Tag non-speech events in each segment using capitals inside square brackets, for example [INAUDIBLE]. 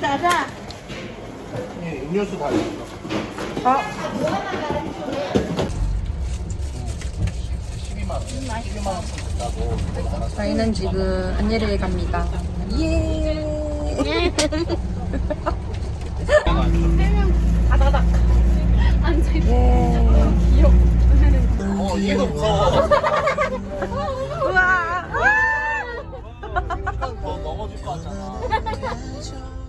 đó ra. 예, 음료수 다 있어. 아, 12만 원. 12만 원 준다고. 저희는 지금 안예리에 갑니다. 예. 어, 이게 더 무서워. 우와. 더 넘어질 것 같잖아. [LAUGHS]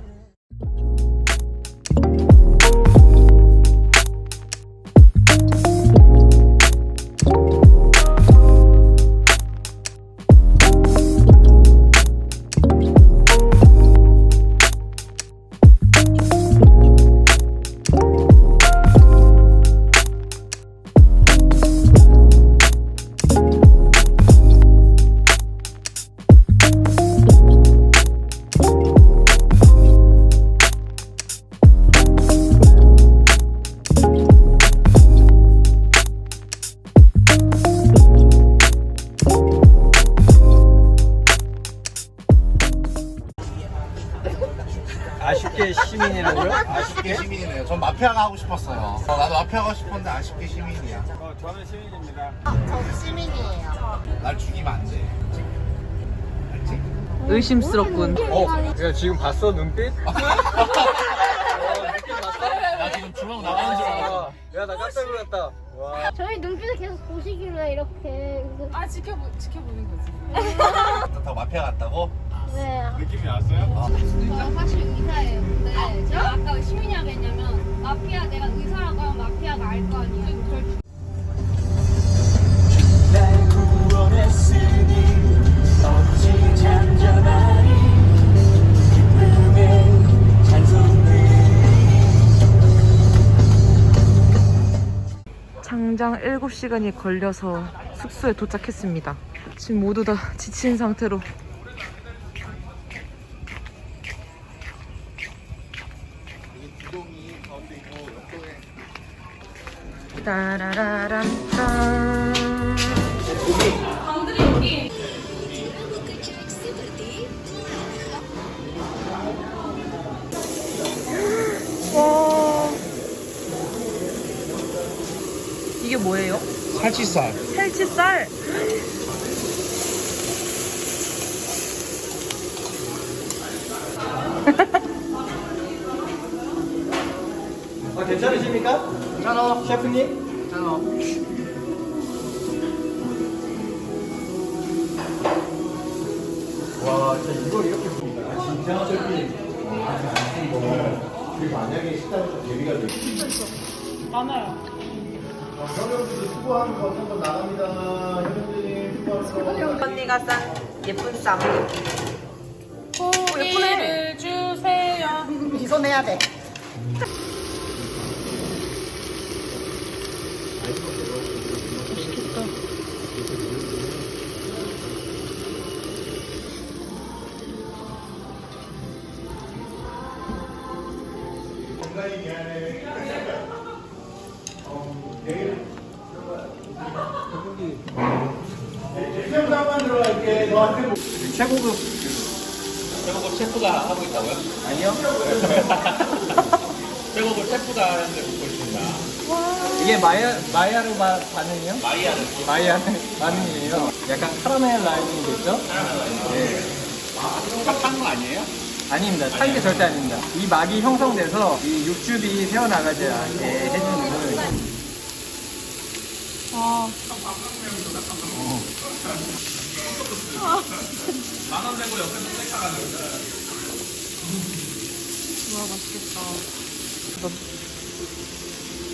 시민이라고요? 아쉽게 시민이네요. 전 마피아가 하고 싶었어요. 어, 나도 마피아 하고 싶었는데 아쉽게 시민이야. 어, 저는 시민입니다. 날 죽이면 안 돼. 알지? 의심스럽군. 어, 야 지금 봤어 눈빛? [LAUGHS] 어? 나 지금 주먹 나가는 줄 알았어. 와, 야, 나 깜짝 놀랐다. 와. 저희 눈빛을 계속 보시길래 이렇게 아 지켜보 지켜보는 거지. 더 마피아 같다고? 네. 느낌이 왔어요? 저 사실 의사예요. 근데 제가 아까 시민이라고 했냐면 마피아 내가 의사라고 하면 마피아가 알 거 아니에요. 절 죽- 장장 7시간이 걸려서 숙소에 도착했습니다. 지금 모두 다 지친 상태로 따라라란 짠. 와. 이게 뭐예요? 살치살. 살치살. 아, 괜찮으십니까? 괜찮아. 셰프님? 괜찮아. 와, 진짜 이걸 이렇게. 아, 진짜? 셰프님. 만약에 식당에서 대비가 돼. 많아요. 현영들이 수고하는 거 어떤 거 나갑니다. 현영들이 수고하는 거. 언니가 싼 예쁜 쌈. 오 예쁘네. 고기를 주세요. 기소내야 돼. 뭐. 최고급. 최고급 셰프가 하고 있다고요? 아니요? 최고급 [LAUGHS] 셰프가 하는데 듣고 있습니다. 이게 마야, 마야르 바, 반응이요? 마이야는 마야르 반응이에요. 약간 카라멜 라인이 됐죠? 네. 탑한 거 아니에요? 아닙니다. 타는 게 절대 아닙니다. 이 막이 형성돼서 이 육즙이 새어나가지 않게 해주는 거예요.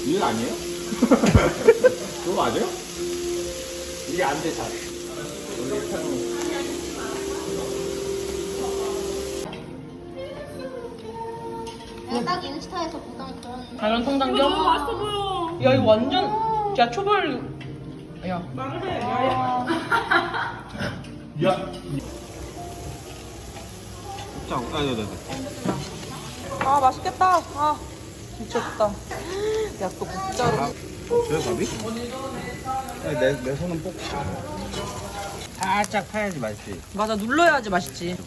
일 아니에요? [LAUGHS] 그거 맞아요? 이게 안 돼, 잘. 내가 딱 인스타에서 보던 그런 자연 통장점. 너무 맛있어 보여. 야 이거 완전 야 초벌. 야. 말을 해. 야. 자, 아, 네, 네, 네. 아 맛있겠다. 아 미쳤다. 야 또 국자로. 돼요, 밥이? 내, 내 손은 꼭. 살짝 파야지 맛있지. 맞아 눌러야지 맛있지.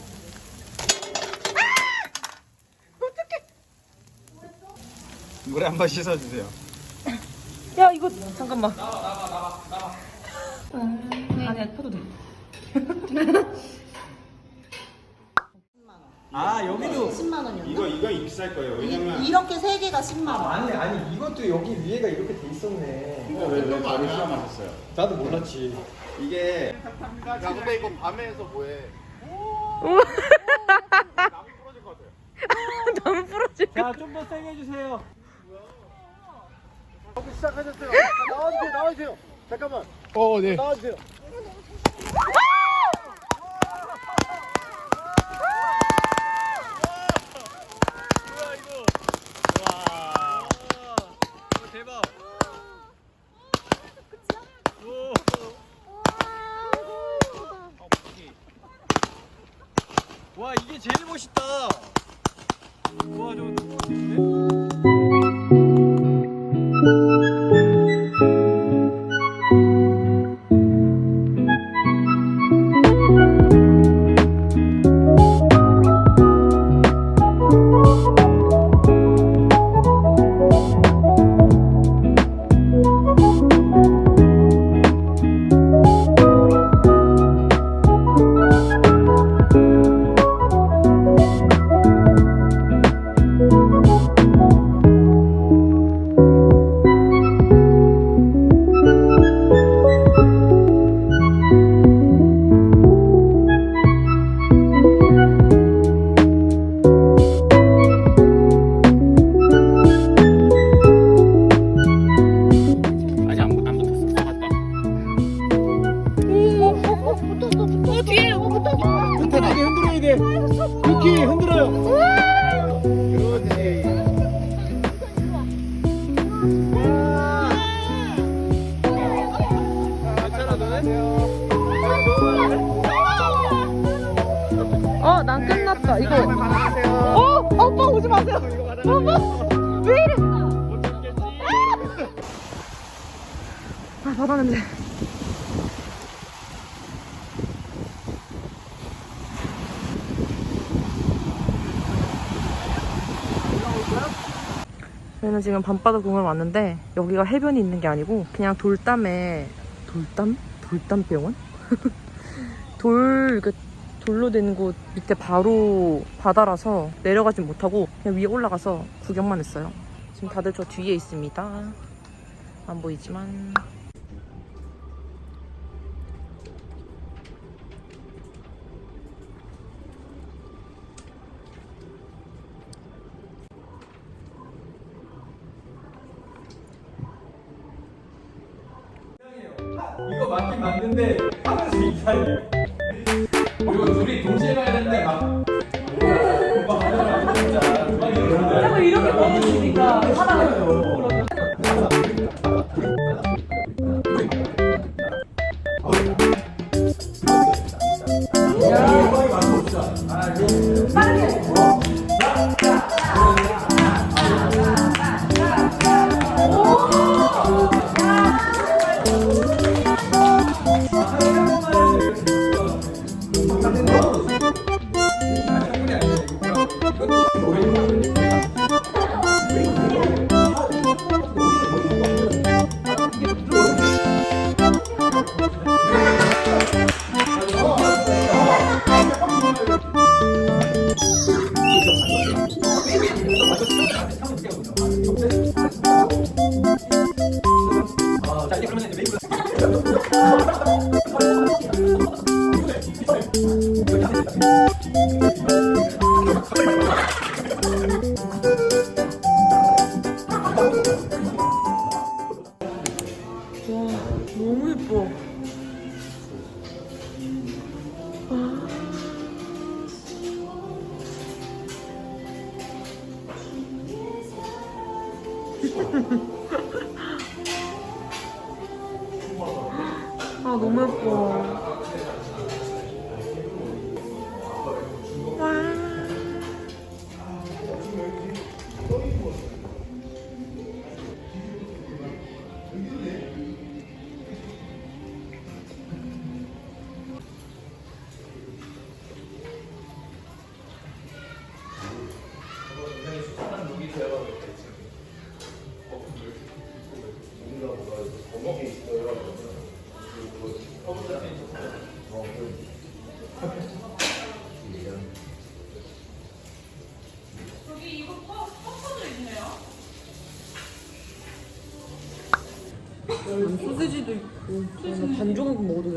물에 한 번 씻어주세요. 야 이거 잠깐만. 아니야 퍼도 돼. [LAUGHS] 아 여기도 10만 원이요. 이거 이거 비쌀 거예요. 왜냐면 이렇게 세 개가 10만 원. 아니 아니 이것도 여기 위에가 이렇게 돼 있었네. 이거 왜 왜 바로 시험하셨어요? 나도 몰랐지. 이게 야 근데 이거 밤에 해서 뭐해? [LAUGHS] 너무 부러질 것자좀더 세게 해주세요. 시작하셨어요. 나와주세요, 나와주세요. 잠깐만. 어, 네. 나와주세요. 왜 이래? 아, 바다 냄새. 저희는 지금 밤바다 공원 왔는데 여기가 해변이 있는 게 아니고 그냥 돌담에 돌담? 돌담병원? [LAUGHS] 돌, 그 돌로 된 곳 밑에 바로 바다라서 내려가진 못하고 그냥 위에 올라가서 구경만 했어요. 지금 다들 저 뒤에 있습니다. 안 보이지만. 아 너무 예뻐.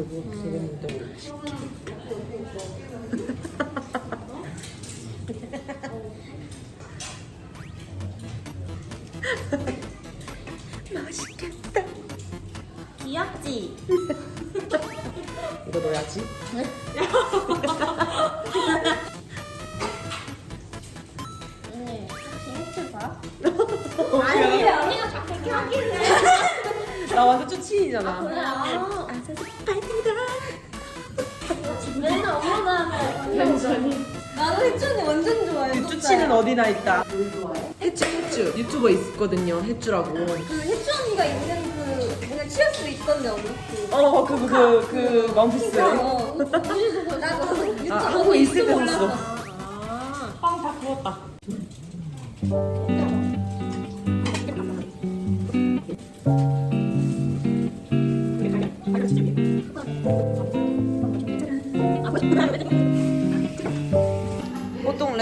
되고 되겠는데 [LAUGHS] 귀엽지? [LAUGHS] 이거 넣어야지. 언니 혹시 해줄 봐? 아니 언니가 자꾸 [LAUGHS] 이렇게 하길래. 나 완전 쭈친이잖아. 아 맨날 엄마가 하면 나도 해준이 완전 좋아해 쭈치는 어디나 있다. 해쭈 해쭈 유튜버 있거든요 해쭈라고. 그 해주 언니가 있는 그 뭔가 치어스 있던데 언니 그어 그거 그그 원피스. 어, 우주도 보다가 유튜브 아, 한국 있을 때 샀어. 빵 다 구웠다. 보통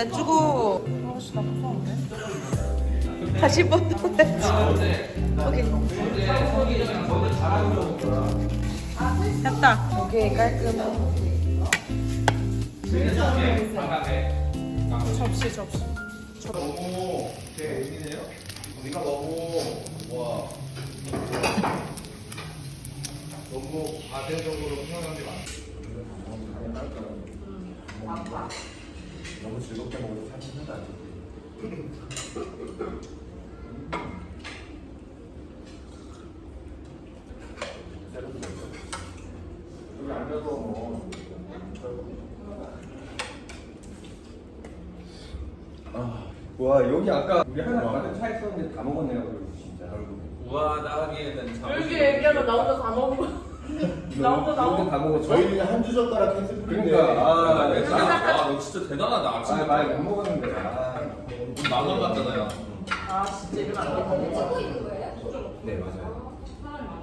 레츠고. 다시 레츠 오케이. 됐다. 오케이 깔끔. 접시 접시. 너무 제 애기네요. 우리가 너무 와 너무 과대적으로 표현한 게 많아. 너무 즐겁게 먹어도 사실 힘도 안 여기 앉아서 뭐. 와 여기 아까 우리 하나 가득 차 있었는데 다 먹었네요 그리고 진짜. 우아하기에는 이렇게 얘기하면 나 혼자 다 먹 어나 혼자 다 먹어 다 먹었어? 저희는 한주 젓가락 했을 뿐인데 그러니까 아 아, 네. 아, 너 진짜 대단하다. 아 아침에 많이 못 먹었는데 아. 만원 같잖아요. 아 진짜 이러면 안 돼. 네 맞아요.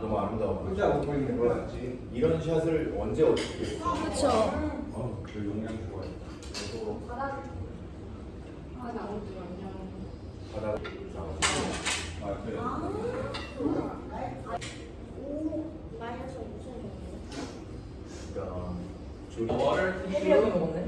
너무 아름다워. 혼자 먹고 있는 거야 이런 샷을 언제 어떻게? 그쵸 어, 그 용량 좋아요. 그래서 바다 아 그래 그러니까 조리 해비하게 먹었네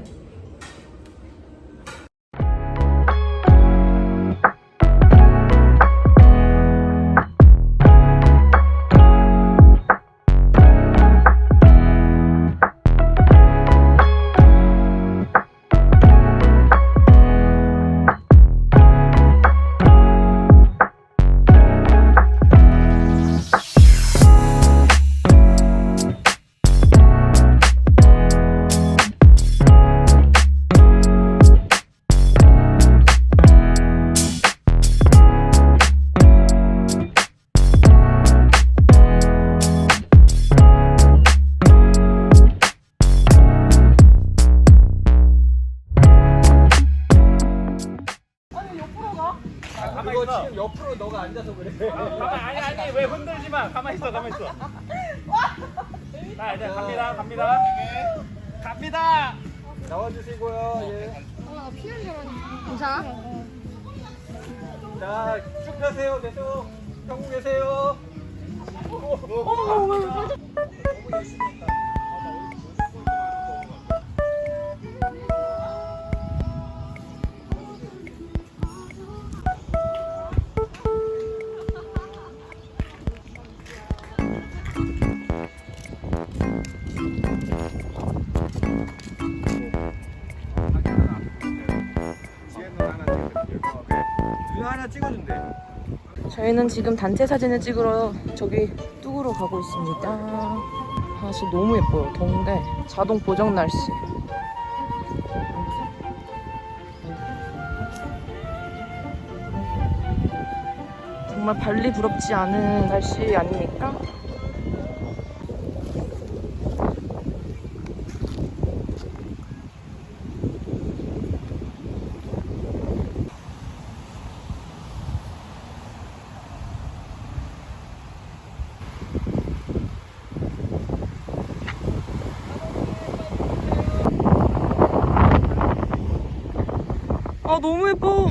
갑니다. 나와주시고요. 예. 괜찮아? 자, 쭉 펴세요. 계속 펴고 계세요. 이거 하나 찍어준대 저희는 지금 단체 사진을 찍으러 저기 뚝으로 가고 있습니다. 날씨 너무 예뻐요. 더운데 자동 보정 날씨. 정말 발리 부럽지 않은 날씨 아닙니까? 아, 너무 예뻐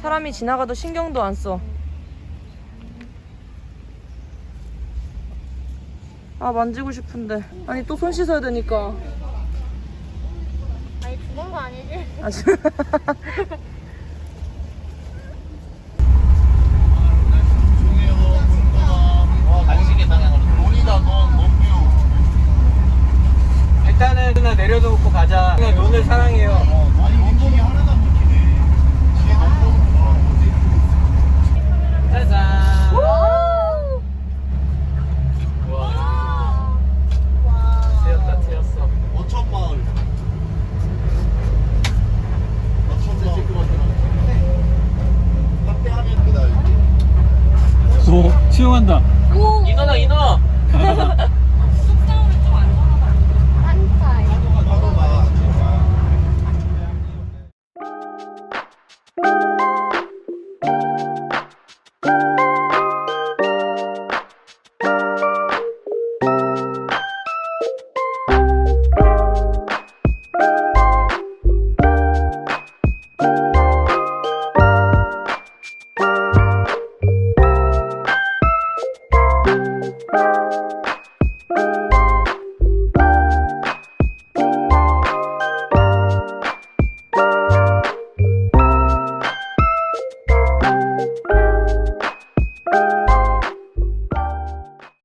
사람이 지나가도 신경도 안 써. 아 만지고 싶은데 아니 또 손 씻어야 되니까 아니 죽은 거 아니지? 아, 지- [LAUGHS]